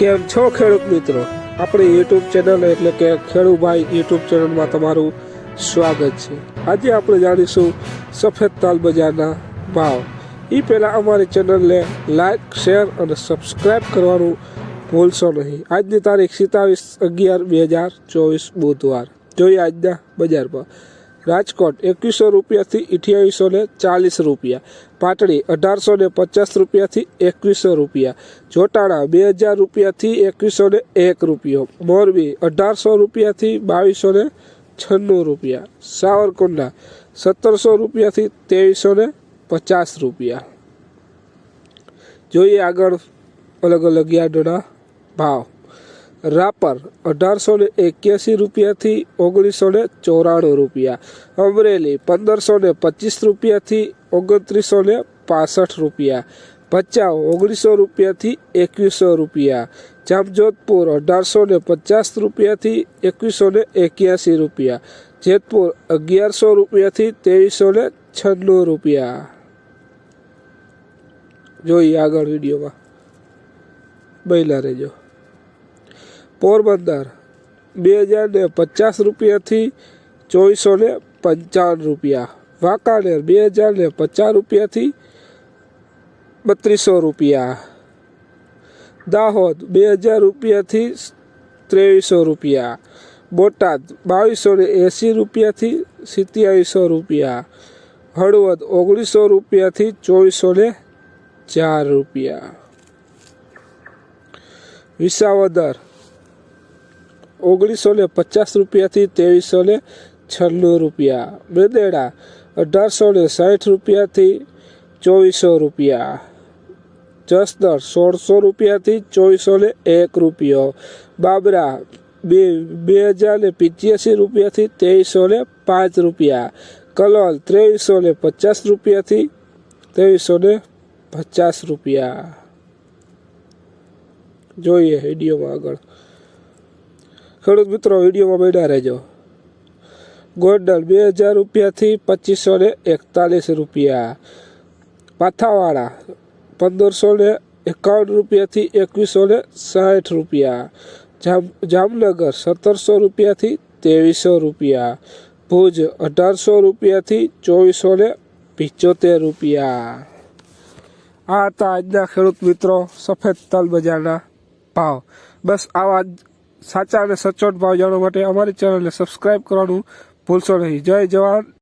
કેમ છો ખેડૂત મિત્રો, આપણી યુટ્યુબ ચેનલ એટલે કે ખેડૂભાઈ યુટ્યુબ ચેનલમાં તમારું સ્વાગત છે. આજે આપણે જાણીશું સફેદ તાલ બજારના ભાવ. એ પહેલાં અમારી ચેનલને લાઈક શેર અને સબસ્ક્રાઈબ કરવાનું ભૂલશો નહીં. આજની તારીખ સિત્તાવીસ અગિયાર બે હજાર ચોવીસ બુધવાર. જોઈએ આજના બજાર ભાવ. રાજકોટ એકવીસો રૂપિયાથી અઠ્યાવીસો ને ચાલીસ રૂપિયા. પાટડી અઢારસો ને પચાસ રૂપિયાથી એકવીસો રૂપિયા. જોટાણા બે હજાર રૂપિયાથી એકવીસો ને એક રૂપિયો. મોરબી અઢારસો રૂપિયાથી બાવીસો ને છન્નું રૂપિયા. સાવરકુંડલા સત્તરસો રૂપિયાથી ત્રેવીસો ને પચાસ રૂપિયા. જોઈએ આગળ અલગ અલગ યાર્ડના ભાવ. રાપર અઢારસો ને એક્યાસી રૂપિયાથી ઓગણીસો ને ચોરાણું રૂપિયા. અમરેલી પંદરસો ને પચીસ રૂપિયાથી ઓગણત્રીસો ને પાસઠ રૂપિયા. ભચાઉ ઓગણીસો રૂપિયાથી એકવીસો રૂપિયા. જામજોધપુર અઢારસો ને પચાસ રૂપિયાથી એકવીસો ને એક્યાસી રૂપિયા. જેતપુર અગિયારસો રૂપિયાથી ત્રેવીસો ને છન્નું રૂપિયા. જોઈએ આગળ વિડીયોમાં. બહેલા રહેજો. પોરબંદર. બે હજાર ને પચાસ રૂપિયાથી ચોવીસો ને પંચાવન રૂપિયા. વાંકાનેર બે હજાર ને પચાસ રૂપિયાથી બત્રીસો રૂપિયા. દાહોદ બે હજાર રૂપિયાથી ત્રેવીસો રૂપિયા. બોટાદ બાવીસો ને એંસી રૂપિયાથી સિત્યાવીસો રૂપિયા. હળવદ ઓગણીસો રૂપિયાથી ચોવીસો ને ચાર રૂપિયા. વિસાવદર ઓગણીસો ને પચાસ રૂપિયાથી ત્રેવીસો ને છન્નું રૂપિયા. મેંદેડા અઢારસો ને સાઠ રૂપિયાથી ચોવીસો રૂપિયા. જસદર સોળસો રૂપિયાથી ચોવીસો ને એક રૂપિયો. બાબરા, બે બે હજાર ને પિચ્યાસી રૂપિયાથી ત્રેવીસો ને પાંચ રૂપિયા. કલોલ, ત્રેવીસો ને પચાસ રૂપિયાથી ત્રેવીસો ને પચાસ રૂપિયા. જોઈએ વિડીયોમાં આગળ. ખેડૂત મિત્રો, વિડીયોમાં બેડા રહેજો. ગોંડલ બે હજાર રૂપિયાથી પચીસો ને એકતાલીસ રૂપિયા. પાથાવાળા પંદરસો ને એકાવન રૂપિયાથી એકવીસો ને સાઠ રૂપિયા. જામ, જામનગર સત્તરસો રૂપિયાથી ત્રેવીસો રૂપિયા. ભુજ અઢારસો રૂપિયાથી ચોવીસો ને પિચોતેર રૂપિયા. આ હતા આજના ખેડૂત મિત્રો, સફેદ તલ બજારના ભાવ. બસ આવા સાચા અને સચોટ ભાવ જાણવા માટે અમારી ચેનલને સબસ્ક્રાઈબ કરવાનું ભૂલશો નહીં. જય જવાન.